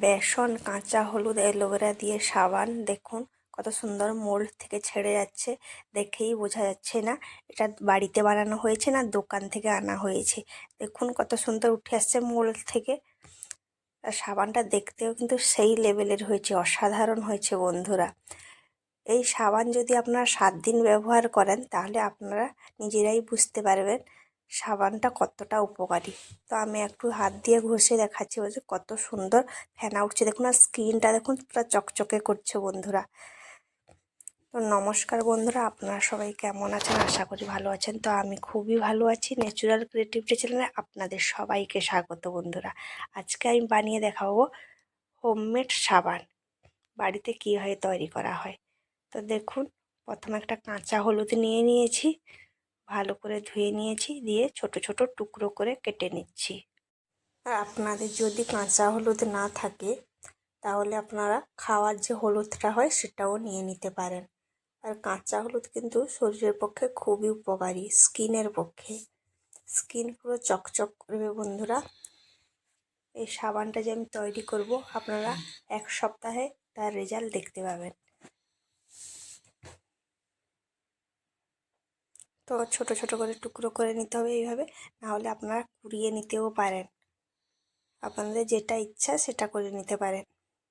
বেসন, কাঁচা হলুদ, অ্যালোভেরা দিয়ে সাবান, দেখুন কত সুন্দর মোল্ড থেকে ছেড়ে যাচ্ছে, দেখেই বোঝা যাচ্ছে না। এটা বাড়িতে বানানো হয়েছে না, দোকান থেকে আনা হয়েছে। দেখুন কত সুন্দর উঠে আসছে মোল্ড থেকে। আর সাবানটা দেখতেও কিন্তু সেই লেভেলের হয়েছে, অসাধারণ হয়েছে বন্ধুরা। এই সাবান যদি আপনারা সাত দিন ব্যবহার করেন, তাহলে আপনারা নিজেরাই বুঝতে পারবেন সাবানটা কতটা উপকারী। তো আমি একটু হাত দিয়ে ঘষে দেখাচ্ছি বলছি কত সুন্দর ফেনা উঠছে। দেখুন আর স্কিনটা দেখুন পুরো চকচকে করছে বন্ধুরা। তো নমস্কার বন্ধুরা, আপনারা সবাই কেমন আছেন? আশা করি ভালো আছেন। তো আমি খুবই ভালো আছি। ন্যাচুরাল ক্রিয়েটিভিটি চ্যানেলে আপনাদের সবাইকে স্বাগত বন্ধুরা। আজকে আমি বানিয়ে দেখাবো হোমমেড সাবান। বাড়িতে কীভাবে তৈরি করা হয়। তো দেখুন, প্রথমে একটা কাঁচা হলুদ নিয়ে নিয়েছি। ভালো করে ধুয়ে নিয়েছি, দিয়ে ছোট ছোট টুকরো করে কেটে নিচ্ছি। আর আপনাদের যদি কাঁচা হলুদ না থাকে, তাহলে আপনারা খাওয়ার যে হলুদটা হয় সেটাও নিয়ে নিতে পারেন। আর কাঁচা হলুদ কিন্তু শরীরের পক্ষে খুবই উপকারী, স্কিনের পক্ষে। স্কিন পুরো চকচক করবে বন্ধুরা। এই সাবানটা যে আমি তৈরি করব, আপনারা এক সপ্তাহে তার রেজাল্ট দেখতে পাবেন। তো ছোট ছোট করে টুকরো করে নিতে হবে এইভাবে। নাহলে আপনারা কুড়িয়ে নিতেও পারেন। আপনাদের যেটা ইচ্ছা সেটা করে নিতে পারেন।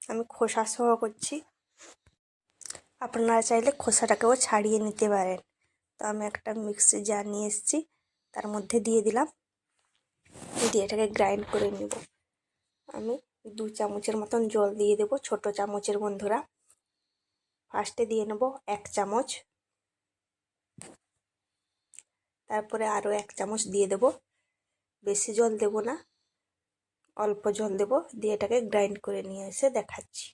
আমি খোসা সহ করছি। আপনারা চাইলে খোসাটাকেও ছাড়িয়ে নিতে পারেন। তো আমি একটা মিক্সি জার নিয়ে এসেছি। তার মধ্যে দিয়ে দিলাম। দিয়ে এটাকে গ্রাইন্ড করে নেব। আমি দু চামচের মতন জল দিয়ে দেব। ছোট চামচের বন্ধুরা। ফার্স্টে দিয়ে নেব এক চামচ। তারপরে আরও এক চামচ দিয়ে দেব। বেশি জল দেব না, অল্প জল দেব। দিয়ে এটাকে গ্রাইন্ড করে নিয়ে এসে দেখাচ্ছি।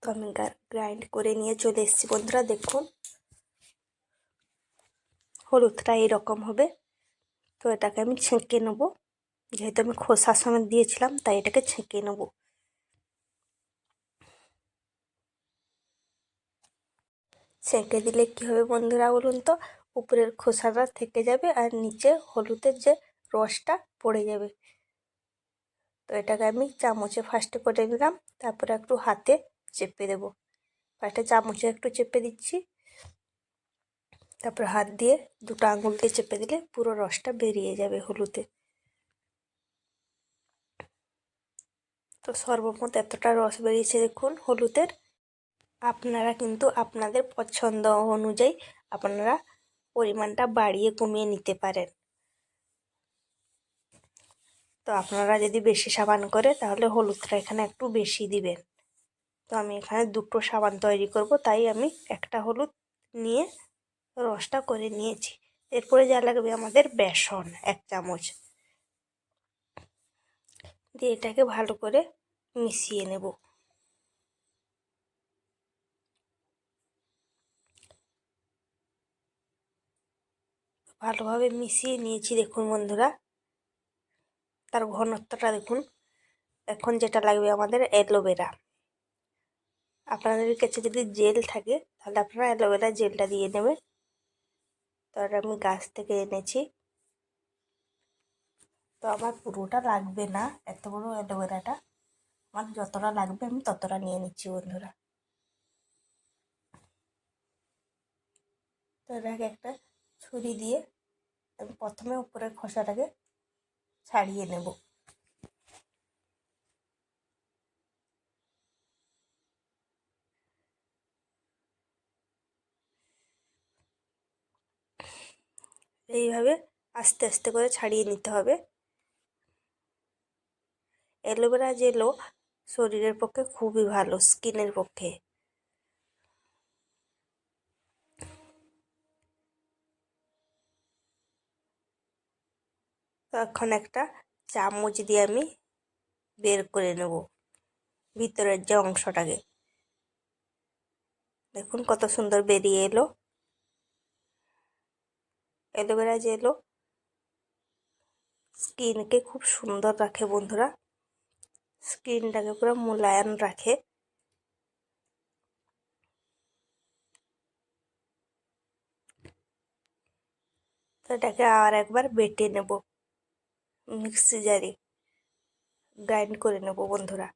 তো আমি গ্রাইন্ড করে নিয়ে চলে এসেছি বন্ধুরা, দেখুন। হলুদটা এরকম হবে। তো এটাকে আমি ছেঁকে নেব। যেহেতু আমি খোসার সময় দিয়েছিলাম, তাই এটাকে ছেঁকে নেব। ছেঁকে দিলে কী হবে বন্ধুরা বলুন তো? উপরের খোসাটা থেকে যাবে আর নিচে হলুদের যে রসটা পড়ে যাবে। তো এটাকে আমি চামচে ফার্স্টে করে নিলাম, তারপরে একটু হাতে চেপে দেবো। ফার্স্টে চামচে একটু চেপে দিচ্ছি। তারপর হাত দিয়ে দুটো আঙুল দিয়ে চেপে দিলে পুরো রসটা বেরিয়ে যাবে হলুদে। তো সর্বমোট এতটা রস বেরিয়েছে দেখুন হলুদের। আপনারা কিন্তু আপনাদের পছন্দ অনুযায়ী আপনারা পরিমাণটা বাড়িয়ে কমিয়ে নিতে পারেন। তো আপনারা যদি বেশি সাবান করে, তাহলে হলুদটা এখানে একটু বেশি দিবেন। তো আমি এখানে দুটো সাবান তৈরি করব, তাই আমি একটা হলুদ নিয়ে রসটা করে নিয়েছি। এরপরে যা লাগবে আমাদের বেসন, এক চামচ। দিয়ে এটাকে ভালো করে মিশিয়ে নেব। ভালোভাবে মিশিয়ে নিয়েছি দেখুন বন্ধুরা। তার ঘনত্বটা দেখুন। এখন যেটা লাগবে আমাদের অ্যালোভেরা। আপনাদের কাছে যদি জেল থাকে, তাহলে আপনারা অ্যালোভেরা জেলটা দিয়ে নেবেন। তো আমি গাছ থেকে এনেছি। তো আমার পুরোটা লাগবে না, এত বড় অ্যালোভেরাটা। আমার যতটা লাগবে আমি ততটা নিয়ে নিচ্ছি বন্ধুরা। তো এটাকে একটা ছুরি দিয়ে আমি প্রথমে উপরের খোসাটাকে ছাড়িয়ে নেব। এইভাবে আস্তে আস্তে করে ছাড়িয়ে নিতে হবে। অ্যালোভেরা জেলও শরীরের পক্ষে খুবই ভালো, স্কিনের পক্ষে। এখন একটা চামচ দিয়ে আমি বের করে নেব ভিতরের যে অংশটাকে। দেখুন কত সুন্দর বেরিয়ে এলো। অ্যালোভেরা জেলও স্কিনকে খুব সুন্দর রাখে বন্ধুরা। স্কিনটাকে পুরো মোলায়েম রাখে। তো এটাকে আর একবার বেটে নেব। মিক্সি জারে গ্রাইন্ড করে নেব বন্ধুরা।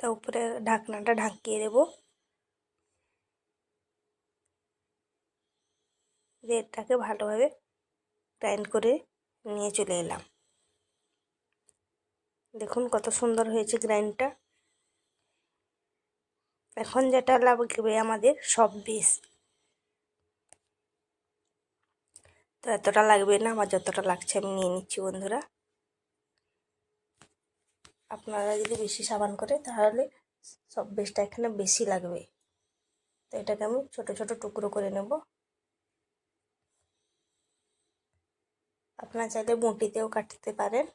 তা উপরে ঢাকনাটা ঢাকিয়ে দেবো। রেডটাকে ভালোভাবে গ্রাইন্ড করে নিয়ে চলে এলাম। দেখুন কত সুন্দর হয়েছে গ্রাইন্ডটা এখন যেটা লাগবে আমাদের সব বিষ তো এতটা লাগবে না, আমার যতটা লাগছে আমি নিয়ে নিচ্ছি বন্ধুরা। আপনারা যদি বেশি সাবান করে তাহলে সব বেশটা এখানে বেশি লাগবে। তো এটাকে আমি ছোট ছোট টুকরো করে নেব। আপনারা চাইলে মুটিতেও কাটতে পারেন।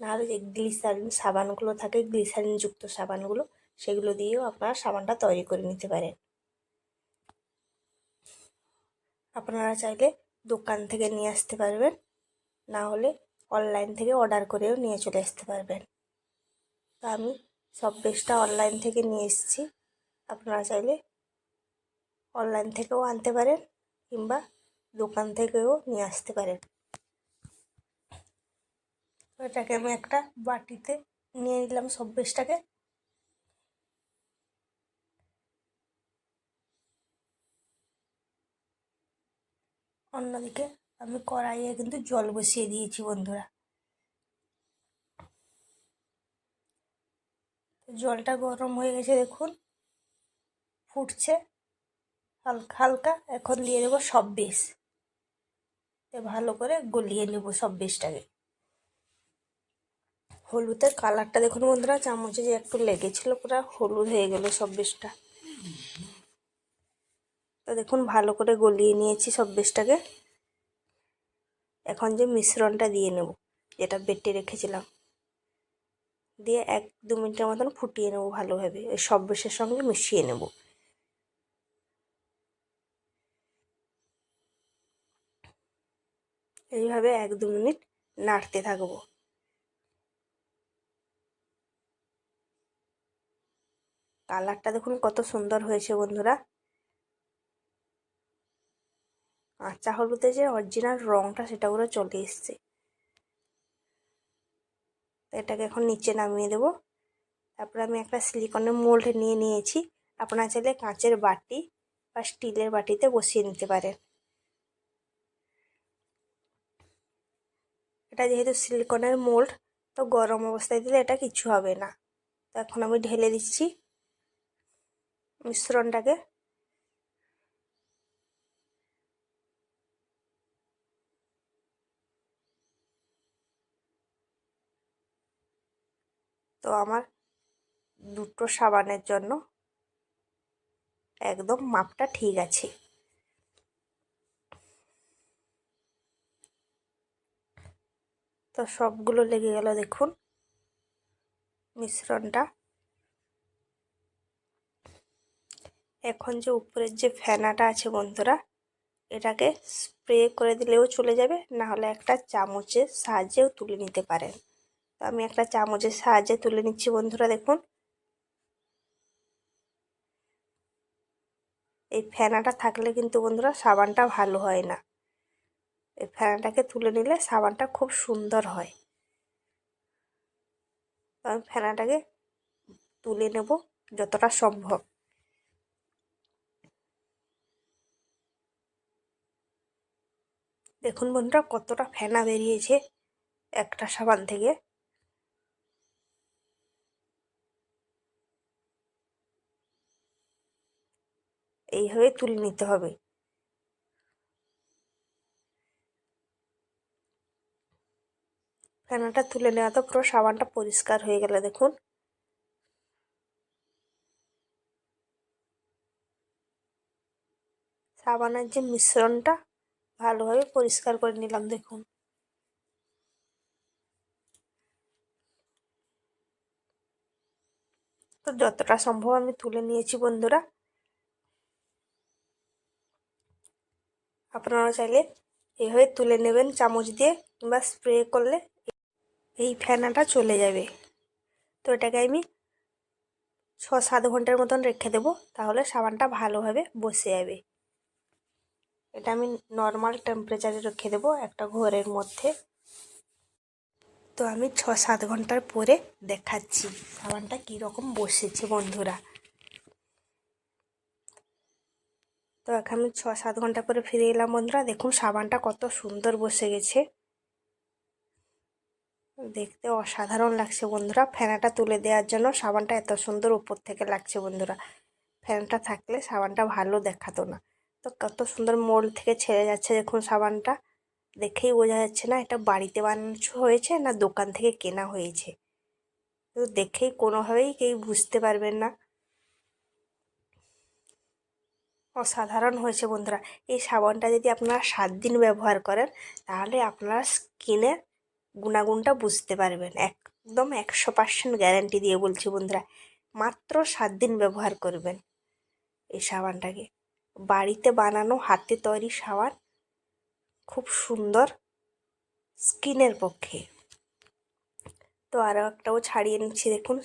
নাহলে যে গ্লিসারিন সাবানগুলো থাকে, গ্লিসারিনযুক্ত সাবানগুলো সেগুলো দিয়েও আপনারা সাবানটা তৈরি করে নিতে পারেন। আপনারা চাইলে দোকান থেকে নিয়ে আসতে পারবেন, না হলে অনলাইন থেকে অর্ডার করেও নিয়ে চলে আসতে পারবেন। তো আমি সব বেশটা অনলাইন থেকে নিয়ে এসেছি। আপনারা চাইলে অনলাইন থেকেও আনতে পারেন কিংবা দোকান থেকেও নিয়ে আসতে পারেন। এটাকে আমি একটা বাটিতে নিয়ে নিলাম সব বেশটাকে অন্যদিকে আমি কড়াইয়ে কিন্তু জল বসিয়ে দিয়েছি, বন্ধুরা। জলটা গরম হয়ে গেছে, দেখুন। ফুটছে হালকা হালকা। এখন দিয়ে দেবো সব বেশ। ভালো করে গলিয়ে নেব সব বেশটাকে। হলুদের কালারটা দেখুন, বন্ধুরা। চামচে যে একটু লেগেছিল, পুরো হলুদ হয়ে গেল সব বেশটা। তো দেখুন, ভালো করে গলিয়ে নিয়েছি সব বেশটাকে এখন যে মিশ্রণটা দিয়ে নেব, যেটা বেটে রেখেছিলাম। দিয়ে এক দু মিনিটের মতন ফুটিয়ে নেব ভালোভাবে। ওই সব বেশের সঙ্গে মিশিয়ে নেব। এইভাবে এক দু মিনিট নাড়তে থাকব। কালারটা দেখুন কত সুন্দর হয়েছে বন্ধুরা। কাঁচা হলুদে যে অরিজিনাল রঙটা সেটা পুরো চলে এসছে। এটাকে এখন নিচে নামিয়ে দেব। তারপরে আমি একটা সিলিকনের মোল্ড নিয়ে নিয়েছি। আপনারা চাইলে কাঁচের বাটি বা স্টিলের বাটিতে বসিয়ে নিতে পারেন। এটা যেহেতু সিলিকনের মোল্ড তো গরম অবস্থায় দিলে এটা কিছু হবে না। তো এখন আমি ঢেলে দিচ্ছি মিশ্রণটাকে। তো আমার দুটো সাবানের জন্য একদম মাপটা ঠিক আছে। তো সবগুলো লেগে গেল দেখুন। মিশ্রণটা। এখন যে উপরের যে ফেনাটা আছে বন্ধুরা, এটাকে স্প্রে করে দিলেও চলে যাবে না হলে একটা চামচের সাহায্যেও তুলে নিতে পারেন। তো আমি একটা চামচের সাহায্যে তুলে নিচ্ছি বন্ধুরা, দেখুন। এই ফেনাটা থাকলে কিন্তু বন্ধুরা সাবানটা ভালো হয় না। এই ফেনাটাকে তুলে নিলে সাবানটা খুব সুন্দর হয়। তো আমি ফেনাটাকে তুলে নেব যতটা সম্ভব। দেখুন বন্ধুরা, কতটা ফেনা বেরিয়েছে একটা সাবান থেকে। এইভাবে তুলে নিতে হবে। ফেনাটা তুলে নেওয়া তো পুরো সাবানটা পরিষ্কার হয়ে গেল দেখুন। সাবানের যে মিশ্রণটা ভালোভাবে পরিষ্কার করে নিলাম দেখুন। তো যতটা সম্ভব আমি তুলে নিয়েছি বন্ধুরা। আপনারা চাইলে এভাবে তুলে নেবেন, চামচ দিয়ে কিংবা স্প্রে করলে এই ফেনাটা চলে যাবে। তো এটাকে আমি ছ সাত ঘণ্টার মতন রেখে দেবো, তাহলে সাবানটা ভালোভাবে বসে যাবে। এটা আমি নর্মাল টেম্পারেচারে রেখে দেবো একটা ঘরের মধ্যে। তো আমি ছ সাত ঘণ্টার পরে দেখাচ্ছি সাবানটা কীরকম বসেছে বন্ধুরা। তো এখন আমি ছ সাত ঘণ্টা পরে ফিরে এলাম বন্ধুরা। দেখুন সাবানটা কত সুন্দর বসে গেছে। দেখতে অসাধারণ লাগছে বন্ধুরা। ফেনাটা তুলে দেওয়ার জন্য সাবানটা এত সুন্দর উপর থেকে লাগছে বন্ধুরা। ফ্যানটা থাকলে সাবানটা ভালো দেখাতো না। তো কত সুন্দর মোল থেকে ছেড়ে যাচ্ছে দেখুন সাবানটা। দেখেই বোঝা যাচ্ছে না এটা বাড়িতে বানানো হয়েছে না দোকান থেকে কেনা হয়েছে। তো দেখেই কোনোভাবেই কেউ বুঝতে পারবেন না। অসাধারণ হয়েছে বন্ধুরা। এই সাবানটা যদি আপনারা সাত দিন ব্যবহার করেন, তাহলে আপনারা স্কিনের গুণাগুণটা বুঝতে পারবেন। একদম একশো পার্সেন্ট গ্যারান্টি দিয়ে বলছি বন্ধুরা। মাত্র সাত দিন ব্যবহার করবেন এই সাবানটাকে। বাড়িতে বানানো, হাতে তৈরি সাবান খুব সুন্দর স্কিনের পক্ষে। তো আরও একটাও ছাড়িয়ে নিচ্ছি দেখুন।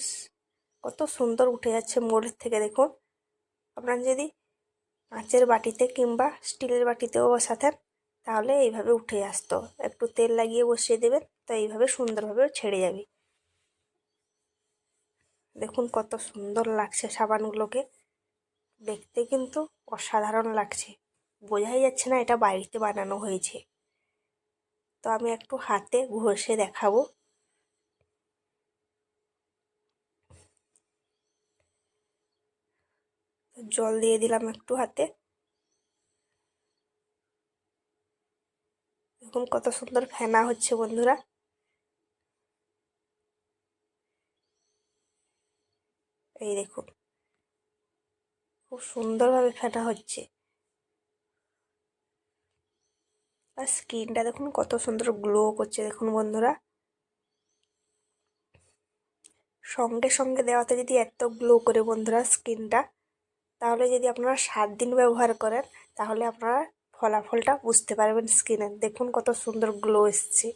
কত সুন্দর উঠে যাচ্ছে মোড়ের থেকে দেখুন। আপনার যদি কাঁচের বাটিতে কিংবা স্টিলের বাটিতেও বসাতেন, তাহলে এইভাবে উঠে আসতো। একটু তেল লাগিয়ে বসিয়ে দেবেন, তো এইভাবে সুন্দরভাবে ছেড়ে যাবে। দেখুন কত সুন্দর লাগছে সাবানগুলোকে। দেখতে কিন্তু অসাধারণ লাগছে। বোঝাই যাচ্ছে না এটা বাড়িতে বানানো হয়েছে। তো আমি একটু হাতে ঘষে দেখাবো। জল দিয়ে দিলাম একটু হাতে। দেখুন কত সুন্দর ফেনা হচ্ছে বন্ধুরা। এই দেখুন, খুব সুন্দরভাবে ফেনা হচ্ছে। আর স্কিনটা দেখুন কত সুন্দর গ্লো করছে দেখুন বন্ধুরা। সঙ্গে সঙ্গে দেওয়াতে যদি এত গ্লো করে বন্ধুরা স্কিনটা তাহলে যদি আপনারা সাত দিন ব্যবহার করেন, তাহলে আপনারা ফলাফলটা বুঝতে পারবেন স্কিনে। দেখুন কত সুন্দর গ্লো এসছে।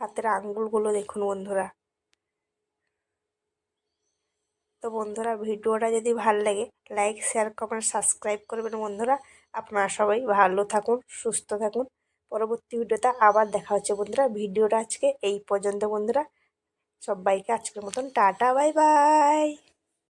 হাতের আঙ্গুলগুলো দেখুন বন্ধুরা। তো বন্ধুরা, ভিডিওটা যদি ভালো লাগে লাইক শেয়ার কমেন্ট সাবস্ক্রাইব করবেন বন্ধুরা। আপনারা সবাই ভালো থাকুন, সুস্থ থাকুন। পরবর্তী ভিডিওতে আবার দেখা হচ্ছে বন্ধুরা। ভিডিওটা আজকে এই পর্যন্ত বন্ধুরা। সবাইকে আজকের মতন টাটা বাই বাই।